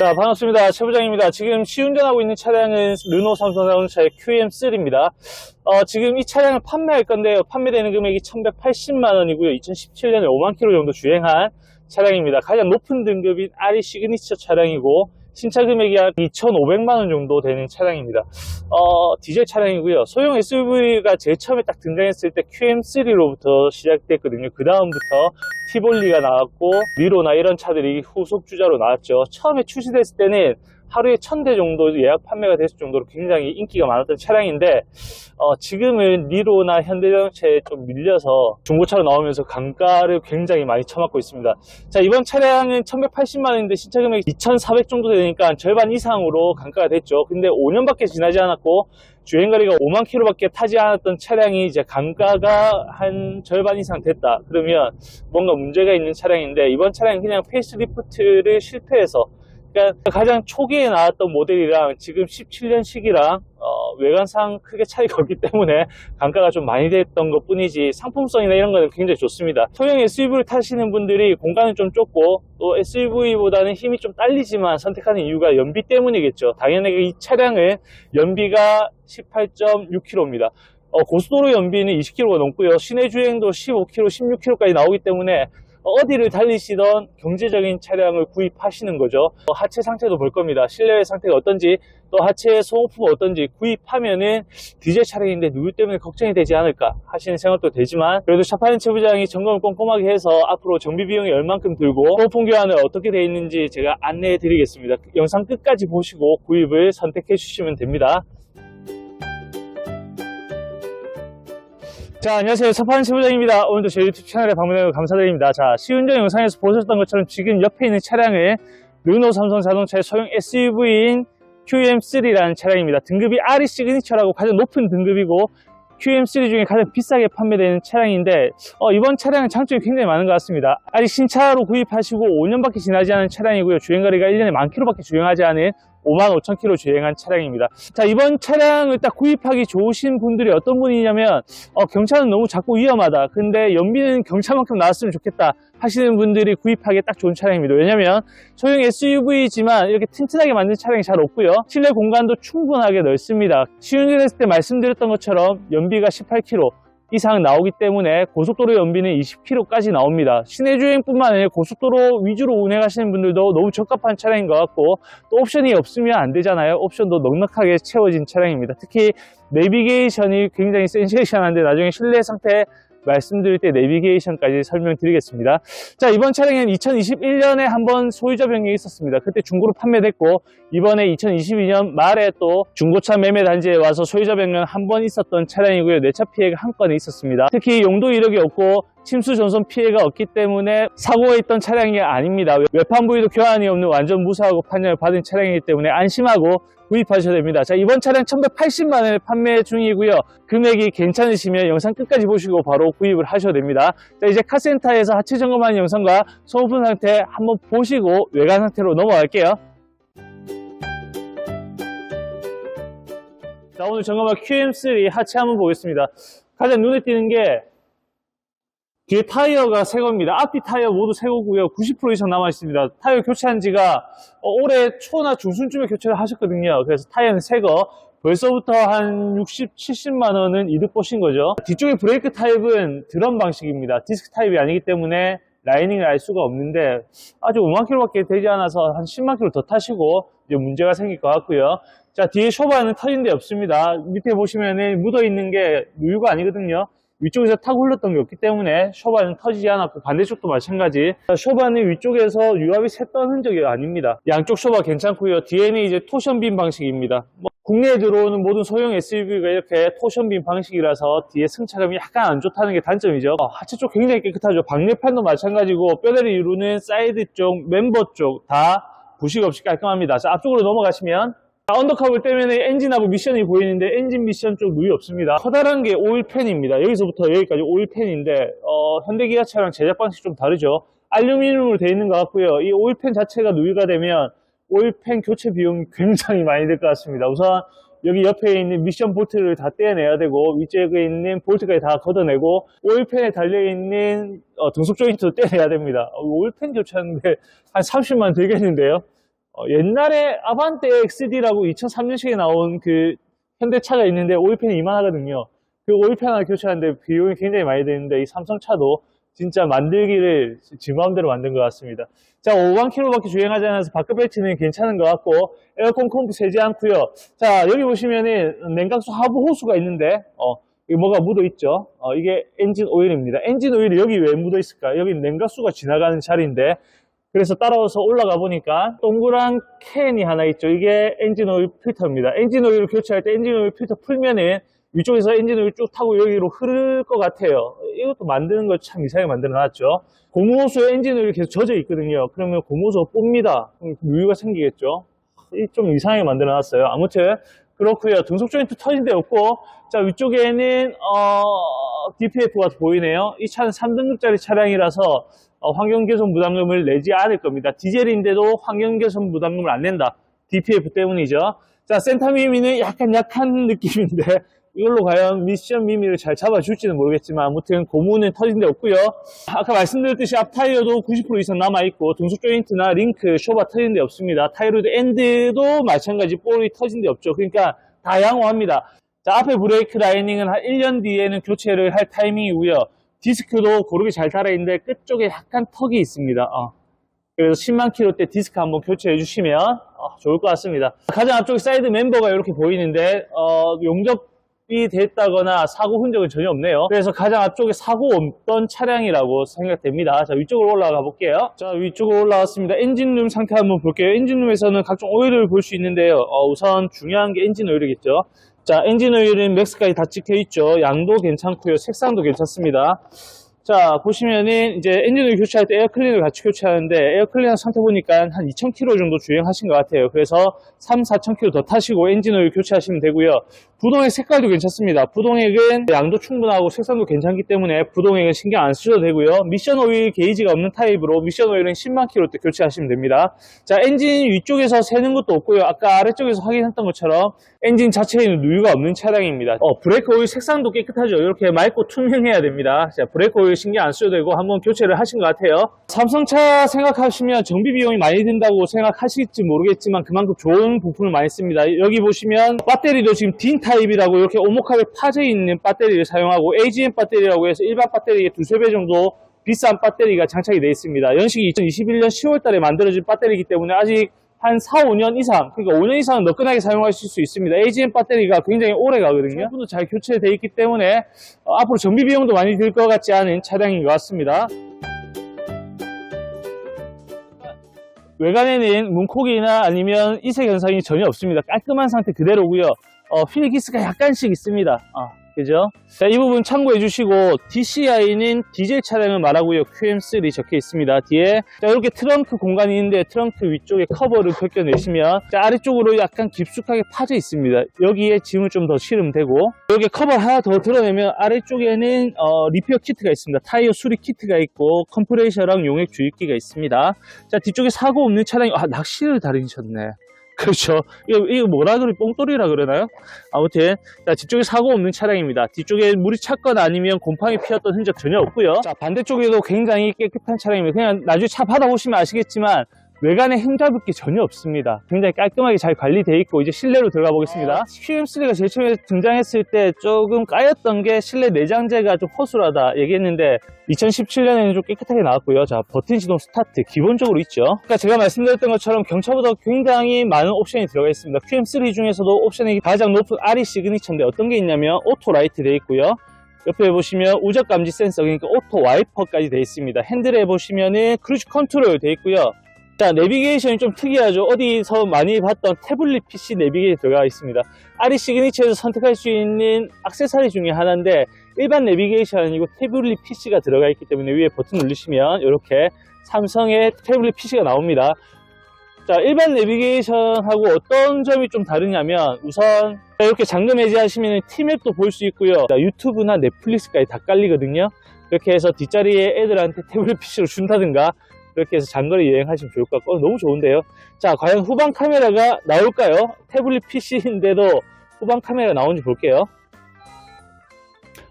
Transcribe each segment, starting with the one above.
자, 반갑습니다. 최 부장입니다. 지금 시운전하고 있는 차량은 르노 삼성 자동차의 QM3입니다. 어, 지금 이 차량을 판매할 건데요. 판매되는 금액이 1180만 원이고요. 2017년에 5만 킬로 정도 주행한 차량입니다. 가장 높은 등급인 RE 시그니처 차량이고 신차 금액이 약 2,500만 원 정도 되는 차량입니다. 어, 디젤 차량이고요. 소형 SUV가 제일 처음에 딱 등장했을 때 QM3로부터 시작됐거든요. 그 다음부터 티볼리가 나왔고 미로나 이런 차들이 후속 주자로 나왔죠. 처음에 출시됐을 때는 하루에 1000대 정도 예약 판매가 됐을 정도로 굉장히 인기가 많았던 차량인데 어, 지금은 니로나 현대자동차에 좀 밀려서 중고차로 나오면서 강가를 굉장히 많이 쳐맞고 있습니다. 자 이번 차량은 1180만 원인데 신차 금액이 2400 정도 되니까 절반 이상으로 강가가 됐죠. 근데 5년밖에 지나지 않았고 주행거리가 5만 킬로밖에 타지 않았던 차량이 이제 강가가 한 절반 이상 됐다. 그러면 뭔가 문제가 있는 차량인데 이번 차량은 그냥 페이스리프트를 실패해서 그러니까 가장 초기에 나왔던 모델이랑 지금 17년식이랑 어, 외관상 크게 차이가 없기 때문에 단가가 좀 많이 됐던 것 뿐이지 상품성이나 이런 거는 굉장히 좋습니다. 소형 SUV를 타시는 분들이 공간은 좀 좁고 또 SUV보다는 힘이 좀 딸리지만 선택하는 이유가 연비 때문이겠죠. 당연히 이 차량은 연비가 18.6km입니다. 어, 고속도로 연비는 20km가 넘고요. 시내 주행도 15km, 16km까지 나오기 때문에 어디를 달리시던 경제적인 차량을 구입하시는 거죠. 어, 하체 상태도 볼 겁니다. 실내 상태가 어떤지 또 하체 소모품이 어떤지 구입하면은 디젤 차량인데 누구 때문에 걱정이 되지 않을까 하시는 생각도 되지만 그래도 샤파렌체 부장이 점검을 꼼꼼하게 해서 앞으로 정비 비용이 얼만큼 들고 소모품 교환을 어떻게 되어 있는지 제가 안내해 드리겠습니다. 영상 끝까지 보시고 구입을 선택해 주시면 됩니다. 자, 안녕하세요. 차파는 최부장입니다. 오늘도 저희 유튜브 채널에 방문해 감사드립니다. 자, 시운전 영상에서 보셨던 것처럼 지금 옆에 있는 차량은 르노 삼성 자동차의 소형 SUV인 QM3라는 차량입니다. 등급이 RE 시그니처라고 가장 높은 등급이고 QM3 중에 가장 비싸게 판매되는 차량인데 어, 이번 차량은 장점이 굉장히 많은 것 같습니다. 아직 신차로 구입하시고 5년밖에 지나지 않은 차량이고요. 주행거리가 1년에 만 킬로밖에 주행하지 않은 5만 5천 킬로 주행한 차량입니다. 자 이번 차량을 딱 구입하기 좋으신 분들이 어떤 분이냐면 어, 경차는 너무 작고 위험하다. 근데 연비는 경차만큼 나왔으면 좋겠다 하시는 분들이 구입하기 딱 좋은 차량입니다. 왜냐면 소형 SUV지만 이렇게 튼튼하게 만든 차량이 잘 없고요. 실내 공간도 충분하게 넓습니다. 시운전했을 때 말씀드렸던 것처럼 연비가 18km 이상 나오기 때문에 고속도로 연비는 20km까지 나옵니다. 시내 주행뿐만 아니라 고속도로 위주로 운행하시는 분들도 너무 적합한 차량인 것 같고 또 옵션이 없으면 안 되잖아요. 옵션도 넉넉하게 채워진 차량입니다. 특히 내비게이션이 굉장히 센세이션한데 나중에 실내 상태 말씀드릴 때 내비게이션까지 설명드리겠습니다. 자, 이번 차량은 2021년에 한번 소유자 변경이 있었습니다. 그때 중고로 판매됐고, 이번에 2022년 말에 또 중고차 매매 단지에 와서 소유자 변경 한 번 있었던 차량이고요. 내차 피해가 한 건에 있었습니다. 특히 용도 이력이 없고, 침수 전선 피해가 없기 때문에 사고가 있던 차량이 아닙니다. 외판 부위도 교환이 없는 완전 무사하고 판정을 받은 차량이기 때문에 안심하고 구입하셔야 됩니다. 자, 이번 차량 1180만 원에 판매 중이고요. 금액이 괜찮으시면 영상 끝까지 보시고 바로 구입을 하셔야 됩니다. 자, 이제 카센터에서 하체 점검하는 영상과 소모품 상태 한번 보시고 외관 상태로 넘어갈게요. 자, 오늘 점검할 QM3 하체 한번 보겠습니다. 가장 눈에 띄는 게 뒤에 타이어가 새 겁니다. 앞뒤 타이어 모두 새 거고요. 90% 이상 남아 있습니다. 타이어 교체한 지가 어, 올해 초나 중순쯤에 교체를 하셨거든요. 그래서 타이어는 새 거. 벌써부터 한 60, 70만 원은 이득 보신 거죠. 뒤쪽에 브레이크 타입은 드럼 방식입니다. 디스크 타입이 아니기 때문에 라이닝을 알 수가 없는데 아직 5만 킬로밖에 되지 않아서 한 10만 킬로 더 타시고 이제 문제가 생길 것 같고요. 자 뒤에 쇼바는 터진 데 없습니다. 밑에 보시면은 묻어 있는 게 누유가 아니거든요. 위쪽에서 타고 흘렀던 게 없기 때문에 쇼바는 터지지 않았고 반대쪽도 마찬가지. 쇼바는 위쪽에서 유압이 샜던 흔적이 아닙니다. 양쪽 쇼바 괜찮고요. 뒤에는 이제 토션빔 방식입니다. 뭐 국내에 들어오는 모든 소형 SUV가 이렇게 토션빔 방식이라서 뒤에 승차감이 약간 안 좋다는 게 단점이죠. 어, 하체 쪽 굉장히 깨끗하죠. 방열판도 마찬가지고 뼈대를 이루는 사이드 쪽 멤버 쪽 다 부식 없이 깔끔합니다. 자 앞쪽으로 넘어가시면 언더컵을 떼면 엔진하고 미션이 보이는데 엔진 미션 쪽 누이 없습니다. 커다란 게 오일팬입니다. 여기서부터 여기까지 오일팬인데 어, 현대기아차랑 제작 방식이 좀 다르죠. 알루미늄으로 되어 있는 것 같고요. 이 오일팬 자체가 누이가 되면 오일팬 교체 비용이 굉장히 많이 들 것 같습니다. 우선 여기 옆에 있는 미션 볼트를 다 떼어내야 되고 위쪽에 있는 볼트까지 다 걷어내고 오일팬에 달려있는 어, 등속 조인트도 떼내야 됩니다. 어, 오일팬 교체하는데 한 30만 들겠는데요. 어, 옛날에 아반떼 XD라고 2003년식에 나온 그 현대차가 있는데 오일팬이 이만하거든요. 그 오일팬 하나 교체하는데 비용이 굉장히 많이 드는데 이 삼성차도 진짜 만들기를 지 마음대로 만든 것 같습니다. 자, 5만 킬로밖에 주행하지 않아서 바크 벨트는 괜찮은 것 같고 에어컨 컴프 세지 않고요. 자, 여기 보시면은 냉각수 하부 호수가 있는데 어, 이게 뭐가 묻어 있죠. 어, 이게 엔진 오일입니다. 엔진 오일이 여기 왜 묻어 있을까? 여기 냉각수가 지나가는 자리인데 그래서 따라와서 올라가 보니까 동그란 캔이 하나 있죠. 이게 엔진 오일 필터입니다. 엔진 오일을 교체할 때 엔진 오일 필터 풀면은 위쪽에서 엔진 오일 쭉 타고 여기로 흐를 것 같아요. 이것도 만드는 거참 이상하게 만들어 놨죠. 고무호수에 엔진 오일이 계속 젖어 있거든요. 그러면 고무호수가 뽐니다. 그럼 누유가 생기겠죠. 이좀 이상하게 만들어 놨어요. 아무튼 그렇고요. 등속 조인트 터진 데 없고 자 위쪽에는 어, DPF가 보이네요. 이 차는 3등급짜리 차량이라서 어, 환경개선 부담금을 내지 않을 겁니다. 디젤인데도 환경개선 부담금을 안 낸다. DPF 때문이죠. 자, 센터 미미는 약간 약한 느낌인데 이걸로 과연 미션 미미를 잘 잡아줄지는 모르겠지만 아무튼 고무는 터진 데 없고요. 아까 말씀드렸듯이 앞 타이어도 90% 이상 남아있고 등속 조인트나 링크, 쇼바 터진 데 없습니다. 타이로드 엔드도 마찬가지 볼이 터진 데 없죠. 그러니까 다 양호합니다. 자, 앞에 브레이크 라이닝은 한 1년 뒤에는 교체를 할 타이밍이고요. 디스크도 고르게 잘 달아있는데 끝쪽에 약간 턱이 있습니다. 어. 그래서 10만 킬로 때 디스크 한번 교체해 주시면 어, 좋을 것 같습니다. 가장 앞쪽에 사이드 멤버가 이렇게 보이는데 어, 용접이 됐다거나 사고 흔적은 전혀 없네요. 그래서 가장 앞쪽에 사고 없던 차량이라고 생각됩니다. 자 위쪽으로 올라가 볼게요. 자 위쪽으로 올라왔습니다. 엔진룸 상태 한번 볼게요. 엔진룸에서는 각종 오일을 볼 수 있는데요. 어, 우선 중요한 게 엔진 오일이겠죠. 자, 엔진 오일은 맥스까지 다 찍혀 있죠. 양도 괜찮고요. 색상도 괜찮습니다. 자, 보시면은 이제 엔진 오일 교체할 때 에어클린을 같이 교체하는데 에어클린 상태 보니까 한 2,000km 정도 주행하신 것 같아요. 그래서 3, 4,000km 더 타시고 엔진 오일 교체하시면 되고요. 부동액 색깔도 괜찮습니다. 부동액은 양도 충분하고 색상도 괜찮기 때문에 부동액은 신경 안 쓰셔도 되고요. 미션 오일 게이지가 없는 타입으로 미션 오일은 10만 km 때 교체하시면 됩니다. 자, 엔진 위쪽에서 새는 것도 없고요. 아까 아래쪽에서 확인했던 것처럼 엔진 자체에는 누유가 없는 차량입니다. 어, 브레이크 오일 색상도 깨끗하죠. 이렇게 맑고 투명해야 됩니다. 자, 브레이크 오일 신경 안 쓰셔도 되고 한번 교체를 하신 것 같아요. 삼성차 생각하시면 정비 비용이 많이 든다고 생각하실지 모르겠지만 그만큼 좋은 부품을 많이 씁니다. 여기 보시면 배터리도 지금 딘타 입이라고 이렇게 오목하게 파져 있는 배터리를 사용하고 AGM 배터리라고 해서 일반 배터리의 두세 배 정도 비싼 배터리가 장착이 되어 있습니다. 연식이 2021년 10월 달에 만들어진 배터리이기 때문에 아직 한 4, 5년 이상, 그러니까 5년 이상은 너끈하게 사용하실 수 있습니다. AGM 배터리가 굉장히 오래 가거든요. 부분도 잘 교체되어 있기 때문에 어, 앞으로 정비 비용도 많이 들 것 같지 않은 차량인 것 같습니다. 외관에는 문콕이나 아니면 이색 현상이 전혀 없습니다. 깔끔한 상태 그대로고요. 어, 휠기스가 약간씩 있습니다. 어, 그죠? 자, 이 부분 참고해 주시고 DCI는 디젤 차량을 말하고요. QM3 적혀 있습니다. 뒤에 자, 이렇게 트렁크 공간이 있는데 트렁크 위쪽에 커버를 벗겨내시면 자, 아래쪽으로 약간 깊숙하게 파져 있습니다. 여기에 짐을 좀 더 실으면 되고 여기 커버 하나 더 드러내면 아래쪽에는 어, 리페어 키트가 있습니다. 타이어 수리 키트가 있고 컴프레셔랑 용액 주입기가 있습니다. 자, 뒤쪽에 사고 없는 차량이 아, 낚시를 다니셨네. 그렇죠. 이거, 이거 뭐라 그래? 뽕돌이라 그러나요? 아무튼, 자, 뒤쪽에 사고 없는 차량입니다. 뒤쪽에 물이 찼거나 아니면 곰팡이 피었던 흔적 전혀 없고요. 자, 반대쪽에도 굉장히 깨끗한 차량입니다. 그냥 나중에 차 받아보시면 아시겠지만, 외관에 흠잡을 게 전혀 없습니다. 굉장히 깔끔하게 잘 관리되어 있고 이제 실내로 들어가 보겠습니다. QM3가 제일 처음에 등장했을 때 조금 까였던 게 실내 내장재가 좀 허술하다 얘기했는데 2017년에는 좀 깨끗하게 나왔고요. 자, 버튼 시동 스타트 기본적으로 있죠. 그러니까 제가 말씀드렸던 것처럼 경차보다 굉장히 많은 옵션이 들어가 있습니다. QM3 중에서도 옵션이 가장 높은 RE 시그니처인데 어떤 게 있냐면 오토 라이트 되어 있고요. 옆에 보시면 우적 감지 센서 그러니까 오토 와이퍼까지 되어 있습니다. 핸들에 보시면은 크루즈 컨트롤 되어 있고요. 자, 내비게이션이 좀 특이하죠. 어디서 많이 봤던 태블릿 PC 내비게이션 들어가 있습니다. RE 시그니처에서 선택할 수 있는 액세서리 중에 하나인데 일반 내비게이션 아니고 태블릿 PC가 들어가 있기 때문에 위에 버튼 누르시면 이렇게 삼성의 태블릿 PC가 나옵니다. 자, 일반 내비게이션하고 어떤 점이 좀 다르냐면 우선 이렇게 잠금 해제하시면 티맵도 볼 수 있고요. 자, 유튜브나 넷플릭스까지 다 깔리거든요. 이렇게 해서 뒷자리에 애들한테 태블릿 PC로 준다든가 그렇게 해서 장거리 여행하시면 좋을 것 같고 어, 너무 좋은데요. 자, 과연 후방 카메라가 나올까요? 태블릿 PC인데도 후방 카메라 나오는지 볼게요.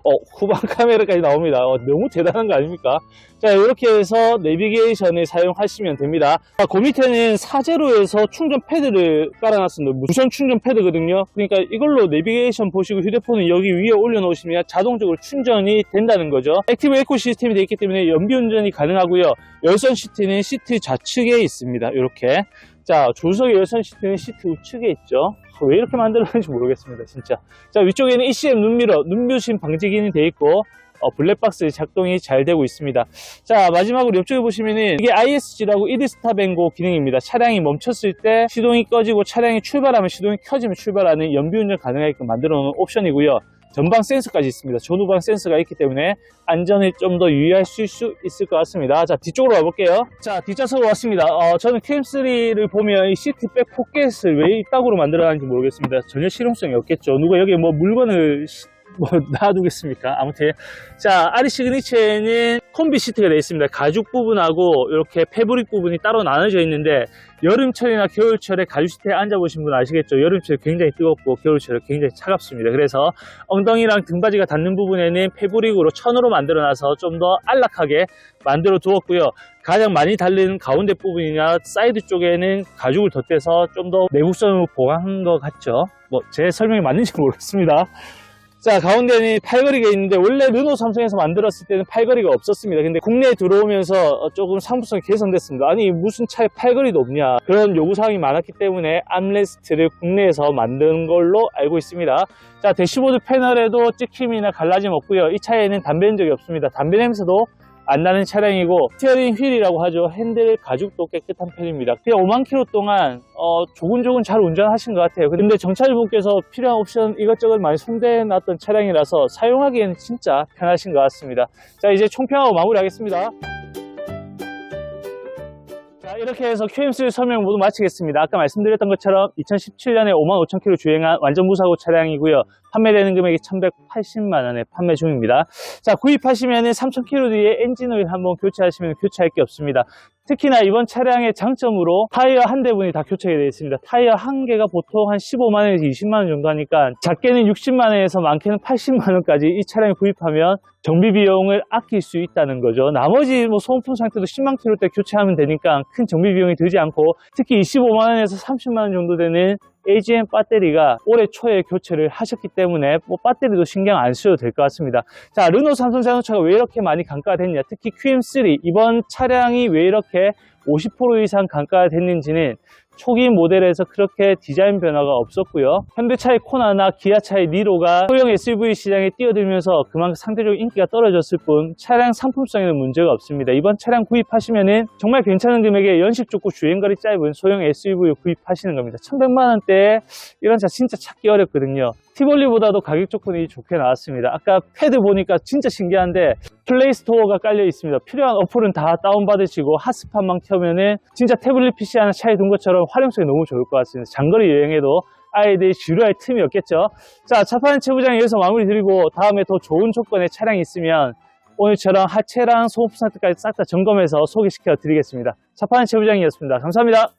어, 후방 카메라까지 나옵니다. 어, 너무 대단한 거 아닙니까? 자, 이렇게 해서 내비게이션을 사용하시면 됩니다. 자, 그 밑에는 사제로에서 충전 패드를 깔아놨습니다. 무선 충전 패드거든요. 그러니까 이걸로 내비게이션 보시고 휴대폰을 여기 위에 올려놓으시면 자동적으로 충전이 된다는 거죠. 액티브 에코 시스템이 되어 있기 때문에 연비 운전이 가능하고요. 열선 시트는 시트 좌측에 있습니다. 이렇게. 자, 조수석 열선 시트는 시트 우측에 있죠. 왜 이렇게 만들었는지 모르겠습니다, 진짜. 자, 위쪽에는 ECM 눈미러, 눈부심 방지 기능이 되어 있고, 어, 블랙박스 작동이 잘 되고 있습니다. 자, 마지막으로 옆쪽에 보시면은 이게 ISG라고 이드스타뱅고 기능입니다. 차량이 멈췄을 때 시동이 꺼지고 차량이 출발하면 시동이 켜지면 출발하는 연비운전 가능하게끔 만들어 놓은 옵션이고요. 전방 센서까지 있습니다. 전후방 센서가 있기 때문에 안전을 좀더 유의할 수 있을 것 같습니다. 자, 뒤쪽으로 가볼게요. 자, 뒷좌석으로 왔습니다. 어, 저는 QM3를 보면 이 시트백 포켓을 왜 이따구로 만들어놨는지 모르겠습니다. 전혀 실용성이 없겠죠. 누가 여기에 뭐 물건을 시- 뭐 놔두겠습니까? 아무튼 자 아리 시그니처에는 콤비 시트가 되어 있습니다. 가죽 부분하고 이렇게 패브릭 부분이 따로 나눠져 있는데 여름철이나 겨울철에 가죽 시트에 앉아보신 분 아시겠죠? 여름철에 굉장히 뜨겁고 겨울철에 굉장히 차갑습니다. 그래서 엉덩이랑 등받이가 닿는 부분에는 패브릭으로 천으로 만들어놔서 좀 더 안락하게 만들어 두었고요. 가장 많이 달리는 가운데 부분이나 사이드 쪽에는 가죽을 덧대서 좀 더 내구성을 보강한 것 같죠? 뭐 제 설명이 맞는지 모르겠습니다. 자 가운데는 팔걸이가 있는데 원래 르노 삼성에서 만들었을 때는 팔걸이가 없었습니다. 근데 국내에 들어오면서 어, 조금 상품성이 개선됐습니다. 아니 무슨 차에 팔걸이도 없냐. 그런 요구사항이 많았기 때문에 암레스트를 국내에서 만든 걸로 알고 있습니다. 자 대시보드 패널에도 찍힘이나 갈라짐 없고요. 이 차에는 담배 한 적이 없습니다. 담배 냄새도 안 나는 차량이고 스티어링 휠이라고 하죠. 핸들 가죽도 깨끗한 편입니다. 그냥 5만 킬로 동안 어, 조근조근 잘 운전하신 것 같아요. 근데 정차주분께서 필요한 옵션 이것저것 많이 손대놨던 차량이라서 사용하기에는 진짜 편하신 것 같습니다. 자 이제 총평하고 마무리하겠습니다. 자 이렇게 해서 QM3 설명 모두 마치겠습니다. 아까 말씀드렸던 것처럼 2017년에 55,000km 주행한 완전 무사고 차량이고요 판매되는 금액이 1,180만 원에 판매 중입니다 자, 구입하시면은 3,000km 뒤에 엔진오일 한번 교체하시면 교체할 게 없습니다. 특히나 이번 차량의 장점으로 타이어 한 대분이 다 교체가 되어 있습니다. 타이어 한 개가 보통 한 15만원에서 20만원 정도 하니까 작게는 60만원에서 많게는 80만원까지 이 차량을 구입하면 정비 비용을 아낄 수 있다는 거죠. 나머지 뭐 소모품 상태도 10만 킬로 대 교체하면 되니까 큰 정비 비용이 들지 않고 특히 25만원에서 30만원 정도 되는 AGM 배터리가 올해 초에 교체를 하셨기 때문에 뭐 배터리도 신경 안 쓰셔도 될 것 같습니다. 자, 르노 삼성 자동차가 왜 이렇게 많이 강가가 됐냐? 특히 QM3 이번 차량이 왜 이렇게 50% 이상 강가가 됐는지는 초기 모델에서 그렇게 디자인 변화가 없었고요. 현대차의 코나나 기아차의 니로가 소형 SUV 시장에 뛰어들면서 그만큼 상대적으로 인기가 떨어졌을 뿐 차량 상품성에는 문제가 없습니다. 이번 차량 구입하시면은 정말 괜찮은 금액에 연식 좋고 주행거리 짧은 소형 SUV 구입하시는 겁니다. 1100만 원대에 이런 차 진짜 찾기 어렵거든요. 티볼리보다도 가격 조건이 좋게 나왔습니다. 아까 패드 보니까 진짜 신기한데 플레이스토어가 깔려 있습니다. 필요한 어플은 다 다운받으시고 핫스팟만 켜면은 진짜 태블릿 PC 하나 차에 둔 것처럼 활용성이 너무 좋을 것 같습니다. 장거리 여행에도 아이들이 지루할 틈이 없겠죠. 자, 차파는 최부장 여기서 마무리 드리고 다음에 더 좋은 조건의 차량이 있으면 오늘처럼 하체랑 소모품 상태까지 싹 다 점검해서 소개시켜 드리겠습니다. 차파는 최부장이었습니다. 감사합니다.